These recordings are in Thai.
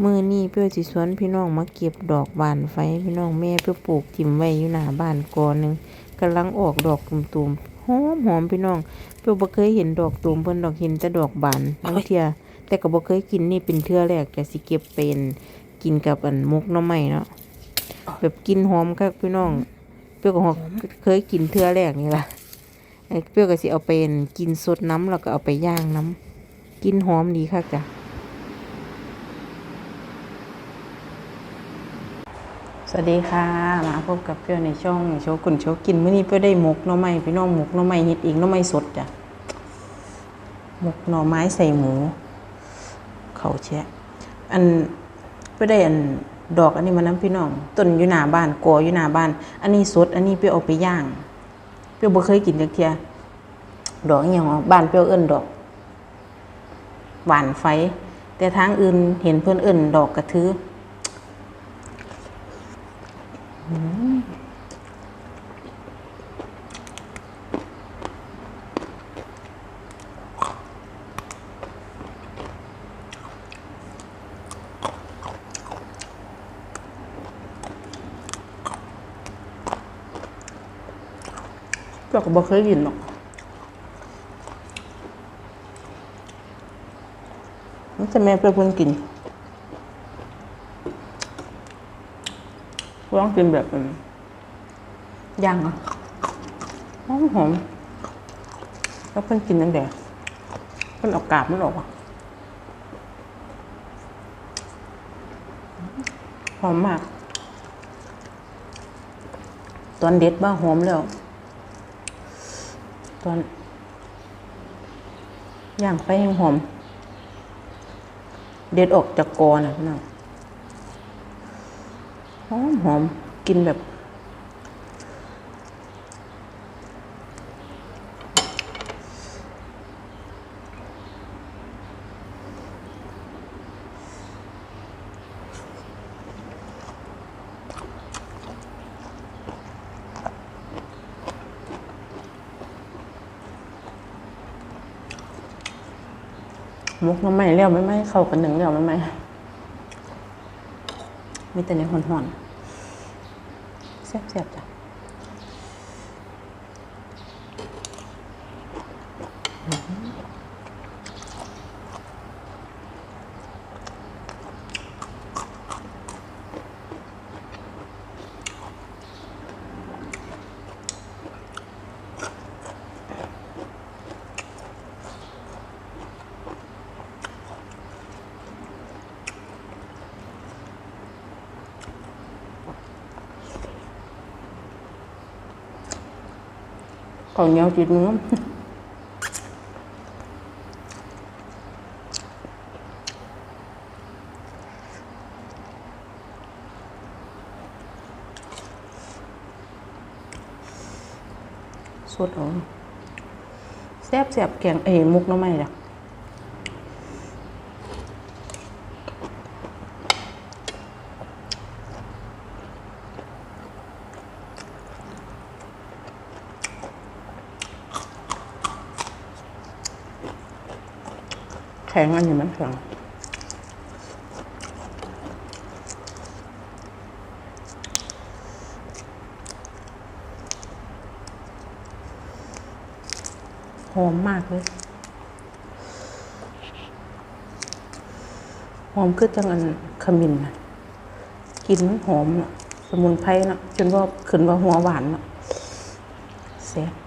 มื้อนี้เปิ้นสิชวนพี่น้องมาเก็บดอกบานไฟพี่น้องแม่เปิ้นปลูกทิ่มไว้อยู่หน้าบ้านกอหนึงกำลังออกดอกตุ่มๆหอมหอมพี่น้องเปิ้นบ่เคยเห็นดอกตุ่มเพิ่นดอกเห็นแต่ดอกบานบางเที่ยแต่ก็บ่เคยกินนี่เป็นเทื่อแรกจะสิเก็บเป็นกินกับอันมกหน่อไม้เนาะแบบกินหอมคักพี่น้อง เปรี้ยวก็ฮอกเคยกินเทื่อแรกนี่ล่ะไอ้เปรี้ยวก็สิเอาเป็นกินสดน้ำแล้วก็เอาไปย่างน้ำกินหอมดีคักจ้ะ สวัสดีค่ะ มาพบกับเปรี้ยวในช่องโชว์กุนโชว์กินมื้อนี้เปรี้ยวได้หมกหน่อไม้พี่น้องหมกหน่อไม้เฮ็ดเองหน่อไม้สดจ้ะหมกหน่อไม้ใส่หมู เขาแชะอันเปรี้ยวได้อันดอกอันนี้มานํพี่น้องต้นอยู่หน้าบ้านกออยู่หน้าบ้าน อันนี้สด อันนี้เปรี้ยวเอาไปย่างเปรี้ยวบ่เคยกินจักเทียดอกอหยังวะบ้านเปรี้ยวเอิ้นดอก หวานไฟ แต่ทางอื่นเห็นเพิ่อนเอิ้นดอกกระทือ เราก็บอกเคยกินหรอกมันจะแม่เพื่อนเพื่อนกิน ลองกินแบบอืมย่างอะหอมหอมแล้วเพื่อนกินนั่นแหละเพื่อนเอากาบมันออกอะหอมมาก ตอนเด็ดบ้าหอมแล้ว ตอนย่างไปให้หอม เด็ดออกจากกอนะพี่น้องห อมหอมกินแบบ มุกน้ำไหม้เลี้ยวไม่ไหมเข้ากันหนึ่งเลี้ยวไม่ไหมมีแต่ในหอนๆ แซ่บ ๆจ้ะข้าวเหนียวจีดเนื้อสดเอาแซ่บแซ่บๆแกงเอ๋มุกน้ำไหม่จ้ะ แข็งอันนี้มันแข็งหอมมากเลยหอมคือจังอันขมิ้นนะกลินมันหอมเนาะสมุนไพรเนาะจนว่าขึ้นว่าหัวหวานเนาะแซ่บดอกกระเจีย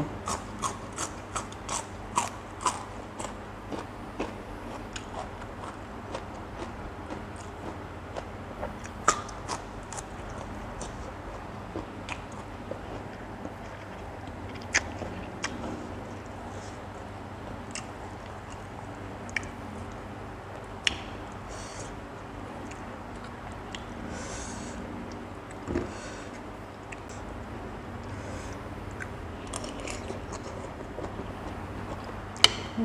ว รอ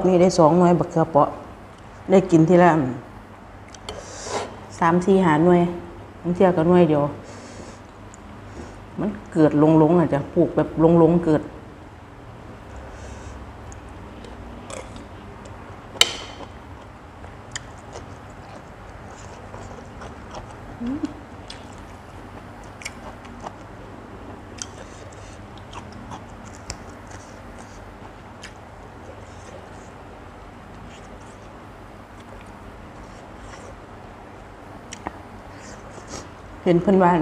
บนี้ได้สองหน่วยบักเขือเปาะ ได้กินทีละสามสี่หาหน่วยบางเที่ยก็หน่วยเดียว มันเกิดลงลงๆอาจจะปลูกแบบลงลงๆเกิด เห็นเพื่อนว่า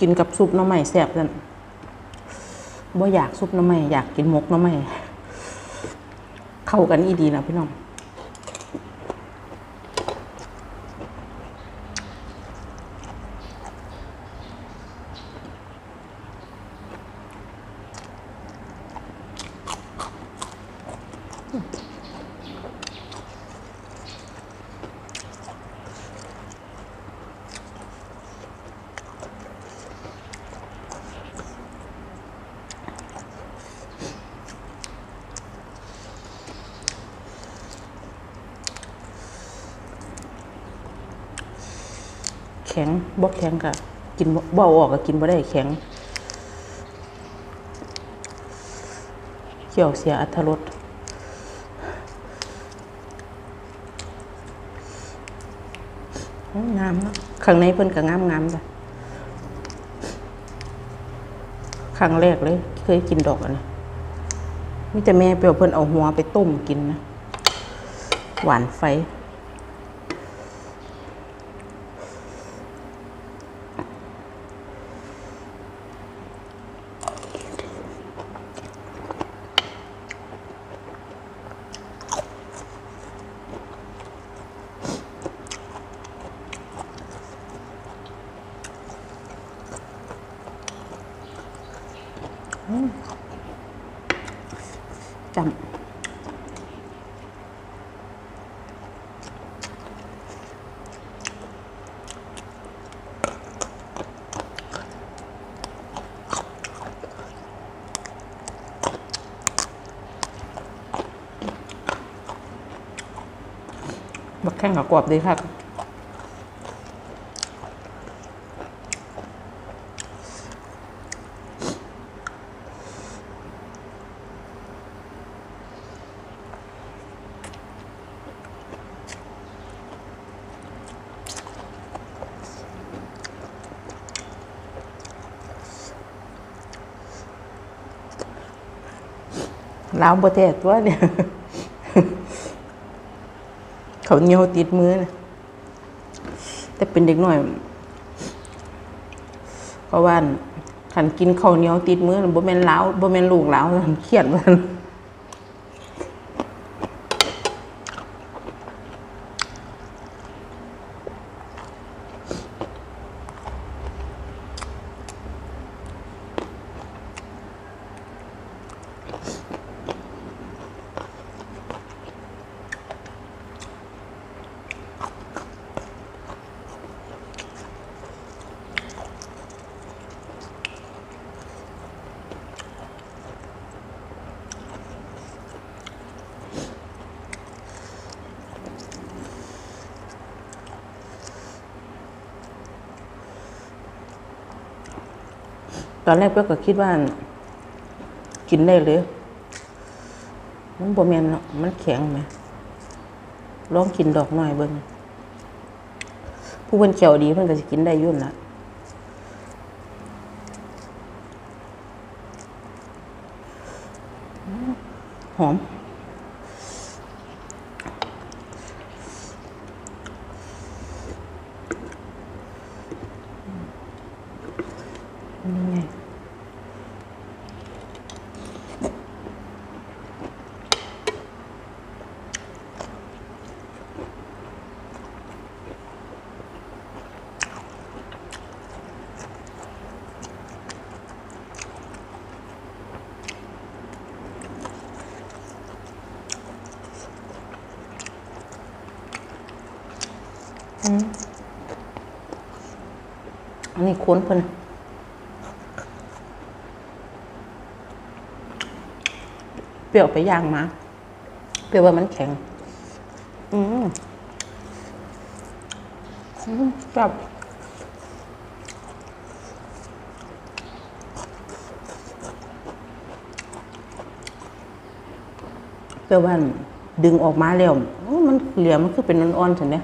กินกับซุปน้ำใหม่แซ่บนั่นบ่อยากซุปน้ำใหม่อยากกินมกน้ำใหม่เข้ากันอีดีนะพี่น้อง ข็งบ่แข็งกะกินบ่อาออกก็กินบ่ได้แข็งเกี่ยวเสียอัตรสงามเนาะข้างในเพิ่นก็งามงามจ้ะครั้งแรกเลย เคยกินดอกอันนี้มีแต่แม่เปรียวเพิ่นเอาหัวไปต้มกินนะ หวานไฟ จำบักแข้งกับกรอบดีครับ ลาวประเทศตัวเนี่ยเขาเหนียวติดมือนะแต่เป็นเด็กหน่อยเพราะว่าขันกินข้าวเหนียวติดมือบ่แม่นลาวบ่แม่นลูกลาวนั่นเครียดมัน ตอนแรกเพื่อก็คิดว่า กินได้เลยมันบ่แมนเนาะมันแข็งไหมลองกินดอกหน่อยเบิ้งผู้เป็นเขียวดีเพิ่นก็จะกินได้ยุ่นนละหอม นี่ไงอืมอันนี้ค้นเพิ่น เปรี้ยวไปย่างมาเปรี้ยวว่ามันแข็ง อืมแบบเปรี้ยวว่าดึงออกมาแล้วมันเหลี่ยมมันคือเป็นอ่อนๆถึงเนี่ย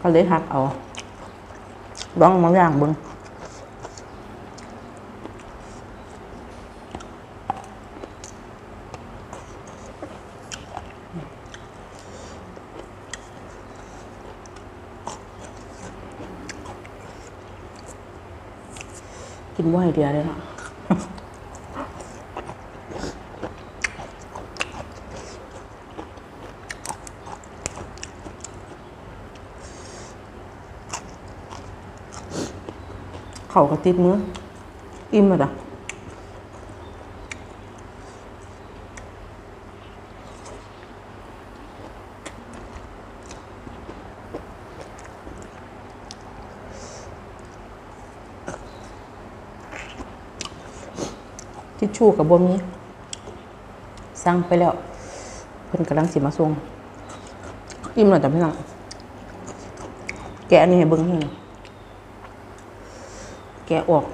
ก็เลยหักเอาบ้องบางอย่างบึง กินบ่อยเดียวเลยนะเขาก็ติดมืออิ่มอะจ้ะ ทิชชู่กับบ่มีสั่งไปแล้ว เพิ่นกำลังสิมาส่งอิ่มแล้วจ้ะพี่น้องแกะอันนี้ให้เบิ่งให้หน่อยแกะออก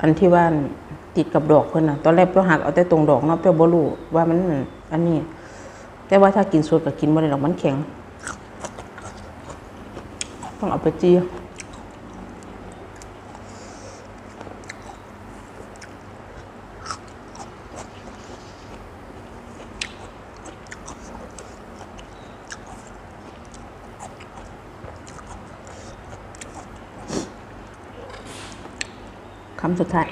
อันที่ว่าติดกับดอกเพิ่นน่ะตอนแรกเปรี้ยวหักเอาแต่ตรงดอกเนาะเปรี้ยวบรูว่ามันอันนี้ แต่ว่าถ้ากินสดก็กินบ่ได้หรอกมันแข็ง ต้องเอาไปจี้ คำสุดท้าย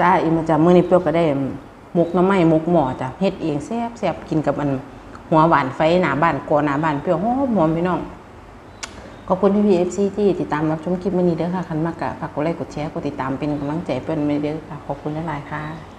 จ้าอีมาจ้ามื้อนี้เปรี้ยวก็ได้หมกน้ำไม้หมกหม้อจ้ะเฮ็ดเองแซ่บแซ่บกินกับมันหัวหวานไฟหนาบ้านกอหนาบ้านเปรี้ยวหอมหอมพี่น้องขอบคุณพี่พีเอฟซีที่ติดตามรับชมคลิปมื้อนี้เด้อค่ะคันมากกะฝากกดไลค์กดแชร์กดติดตามเป็นกำลังใจเปิ้นม่เด้อค่ะขอบคุณหลายๆค่ะ